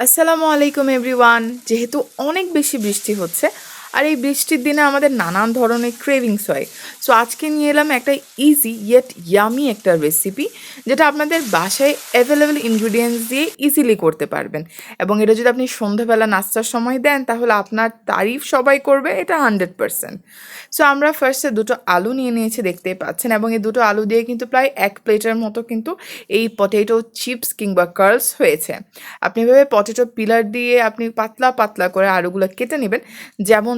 আসসালামু আলাইকুম এভরিওয়ান যেহেতু অনেক বেশি বৃষ্টি হচ্ছে আর এই বৃষ্টির দিনে আমাদের নানান ধরনের ক্রেভিংস হয়। সো আজকে নিয়ে এলাম একটা ইজি ইয়েট ইয়ামি একটা রেসিপি যেটা আপনাদের বাসায় অ্যাভেলেবেল ইনগ্রিডিয়েন্টস দিয়ে ইজিলি করতে পারবেন। এবং এটা যদি আপনি সন্ধ্যাবেলা নাস্তার সময় দেন, তাহলে আপনার তারিফ সবাই করবে, এটা হান্ড্রেড পারসেন্ট সো আমরা ফার্স্টে দুটো আলু নিয়ে নিয়েছি, দেখতেই পাচ্ছেন। এবং এই দুটো আলু দিয়ে কিন্তু প্রায় এক প্লেটের মতো কিন্তু এই পটেটো চিপস কিংবা কার্লস হয়েছে। আপনি এভাবে পটেটো পিলার দিয়ে আপনি পাতলা পাতলা করে আলুগুলো কেটে নেবেন।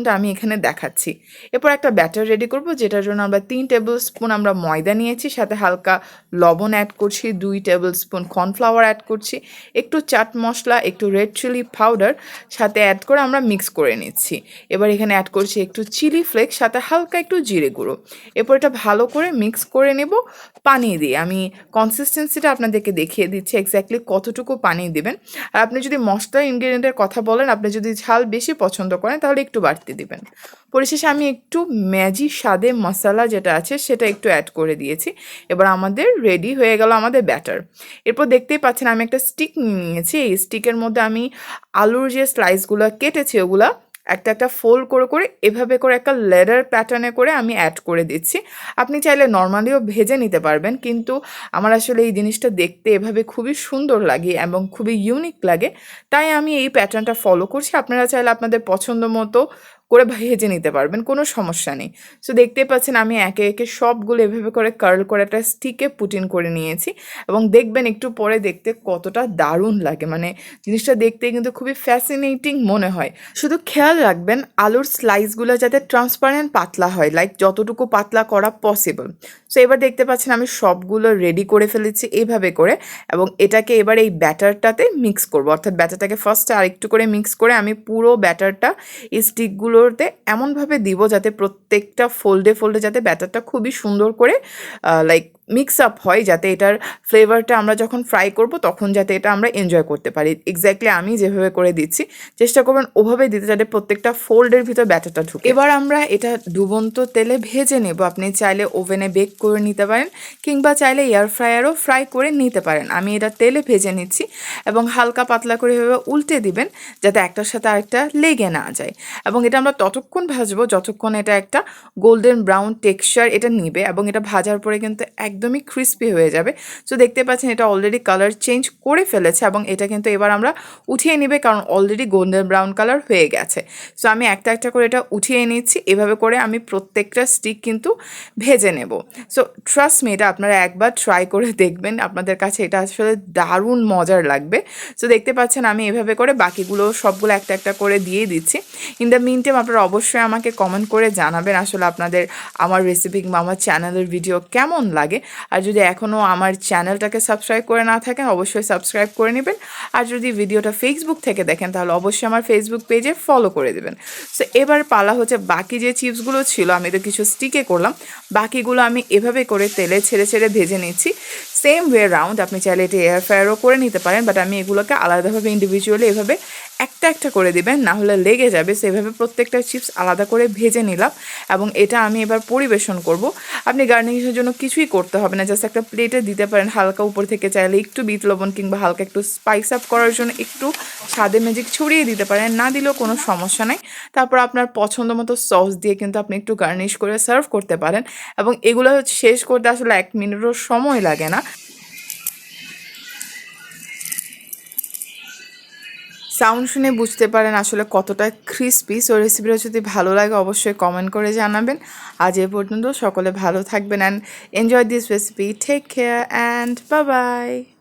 যেমনটা আমি এখানে দেখাচ্ছি। এরপর একটা ব্যাটার রেডি করব, যেটার জন্য আমরা তিন টেবিল স্পুন আমরা ময়দা নিয়েছি, সাথে হালকা লবণ অ্যাড করছি, দুই টেবিল স্পুন কর্নফ্লাওয়ার অ্যাড করছি, একটু চাট মশলা, একটু রেড চিলি পাউডার সাথে অ্যাড করে আমরা মিক্স করে নিচ্ছি। এবার এখানে অ্যাড করছি একটু চিলি ফ্লেক্স সাথে হালকা একটু জিরে গুঁড়ো। এরপর এটা ভালো করে মিক্স করে নেব, পানি দিয়ে। আমি কনসিস্টেন্সিটা আপনাদেরকে দেখিয়ে দিচ্ছি এক্স্যাক্টলি কতটুকু পানি দেবেন। আর আপনি যদি মশলা ইনগ্রিডিয়েন্টের কথা বলেন, আপনি যদি ঝাল বেশি পছন্দ করেন, তাহলে একটু বাড়তি দিবেন। পরিশেষে আমি একটু ম্যাজি স্বাদে মশলা যেটা আছে সেটা একটু অ্যাড করে দিয়েছি। এবার আমাদের রেডি হয়ে গেল আমাদের ব্যাটার এরপর দেখতেই পাচ্ছেন আমি একটা স্টিক নিয়েছি। এই স্টিকের মধ্যে আমি আলুর যে স্লাইসগুলো কেটেছি ওগুলা একটা একটা ফোল্ড করে করে এভাবে করে একটা লেডার প্যাটার্নে করে আমি অ্যাড করে দিচ্ছি। আপনি চাইলে নর্মালিও ভেজে নিতে পারবেন কিন্তু আমার আসলে এই জিনিসটা দেখতে এভাবে খুবই সুন্দর লাগে এবং খুবই ইউনিক লাগে। তাই আমি এই প্যাটার্নটা ফলো করছি। আপনারা চাইলে আপনাদের পছন্দ মতো করে ভেজে নিতে পারবেন, কোনো সমস্যা নেই। সো দেখতেই পাচ্ছেন আমি একে একে সবগুলো এভাবে করে কার্ল করে একটা স্টিকে পুটিন করে নিয়েছি এবং দেখবেন একটু পরে দেখতে কতটা দারুণ লাগে। মানে জিনিসটা দেখতে কিন্তু খুবই ফ্যাসিনেটিং মনে হয়। শুধু খেয়াল রাখবেন, আলুর স্লাইসগুলো যাতে ট্রান্সপারেন্ট পাতলা হয় লাইক যতটুকু পাতলা করা পসিবল সো এবার দেখতে পাচ্ছেন আমি সবগুলো রেডি করে ফেলেছি এইভাবে করে এবং এটাকে এবার এই ব্যাটারটাতে মিক্স করব। অর্থাৎ ব্যাটারটাকে ফার্স্টে আরেকটু করে মিক্স করে আমি পুরো ব্যাটারটা এই স্টিকগুলোতে এমনভাবে দিব যাতে প্রত্যেকটা ফোল্ডে ফোল্ডে যাতে ব্যাটারটা খুবই সুন্দর করে লাইক মিক্স আপ হয় যাতে এটার ফ্লেভারটা আমরা যখন ফ্রাই করব, তখন যাতে এটা আমরা এনজয় করতে পারি। এক্স্যাক্টলি আমি যেভাবে করে দিচ্ছি, চেষ্টা করবেন ওভাবে দিতে যাতে প্রত্যেকটা ফোল্ডের ভিতর ব্যাটারটা ঢুকে। এবার আমরা এটা ডুবন্ত তেলে ভেজে নেব। আপনি চাইলে ওভেনে বেক করে নিতে পারেন, কিংবা চাইলে এয়ার ফ্রায়ারও ফ্রাই করে নিতে পারেন। আমি এটা তেলে ভেজে নিচ্ছি এবং হালকা পাতলা করে এভাবে উল্টে দিবেন, যাতে একটার সাথে আরেকটা লেগে না যায়। এবং এটা আমরা ততক্ষণ ভাজবো, যতক্ষণ এটা একটা গোল্ডেন ব্রাউন টেক্সচার এটা নিবে এবং এটা ভাজার পরে কিন্তু একদমই ক্রিস্পি হয়ে যাবে। সো দেখতে পাচ্ছেন এটা অলরেডি কালার চেঞ্জ করে ফেলেছে এবং এটা কিন্তু এবার আমরা উঠিয়ে নিবে কারণ অলরেডি গোল্ডেন ব্রাউন কালার হয়ে গেছে। সো আমি একটা একটা করে এটা উঠিয়ে নিচ্ছি। এভাবে করে আমি প্রত্যেকটা স্টিক কিন্তু ভেজে নেব। সো ট্রাস্ট মি এটা আপনারা একবার ট্রাই করে দেখবেন। আপনাদের কাছে এটা আসলে দারুণ মজার লাগবে। সো দেখতে পাচ্ছেন আমি এভাবে করে বাকিগুলো সবগুলো একটা একটা করে দিয়ে দিচ্ছি। ইন দ্য মিন টাইম আপনারা অবশ্যই আমাকে কমেন্ট করে জানাবেন আসলে আপনাদের আমার রেসিপি কিংবা আমার চ্যানেলের ভিডিও কেমন লাগে। আর যদি এখনও আমার চ্যানেলটাকে সাবস্ক্রাইব করে না থাকেন, অবশ্যই সাবস্ক্রাইব করে নেবেন। আর যদি ভিডিওটা ফেসবুক থেকে দেখেন, তাহলে অবশ্যই আমার ফেসবুক পেজে ফলো করে দেবেন। সো এবার পালা হচ্ছে বাকি যে চিপসগুলো ছিল, আমি তো কিছু স্টিকে করলাম। বাকিগুলো আমি এভাবে করে তেলে ছেড়ে ছেড়ে ভেজে নিচ্ছি। সেম ওয়ে রাউন্ড আপনি চাইলে এটি এয়ার ফ্রায়ারও করে নিতে পারেন বাট আমি এগুলোকে আলাদাভাবে ইন্ডিভিজুয়ালি এভাবে একটা একটা করে দিবেন, না হলে লেগে যাবে। সেভাবে প্রত্যেকটা চিপস আলাদা করে ভেজে নিলাম এবং এটা আমি এবার পরিবেশন করব। আপনি গার্নিশের জন্য কিছুই করতে হবে না জাস্ট একটা প্লেটে দিতে পারেন, হালকা উপর থেকে চাইলে একটু বিট লবণ কিংবা হালকা একটু স্পাইস আপ করার জন্য একটু স্বাদে ম্যাজিক ছড়িয়ে দিতে পারেন, না দিলেও কোনো সমস্যা নাই। তারপর আপনার পছন্দ মতো সস দিয়ে কিন্তু আপনি একটু গার্নিশ করে সার্ভ করতে পারেন এবং এগুলো শেষ করতে আসলে এক মিনিটও সময় লাগে না। সাউন্ড শুনে বুঝতে পারেন আসলে কতটা ক্রিস্পি সো রেসিপিটা যদি ভালো লাগে, অবশ্যই কমেন্ট করে জানাবেন। আজ এ পর্যন্ত সকলে ভালো থাকবেন and enjoy this recipe take care and bye bye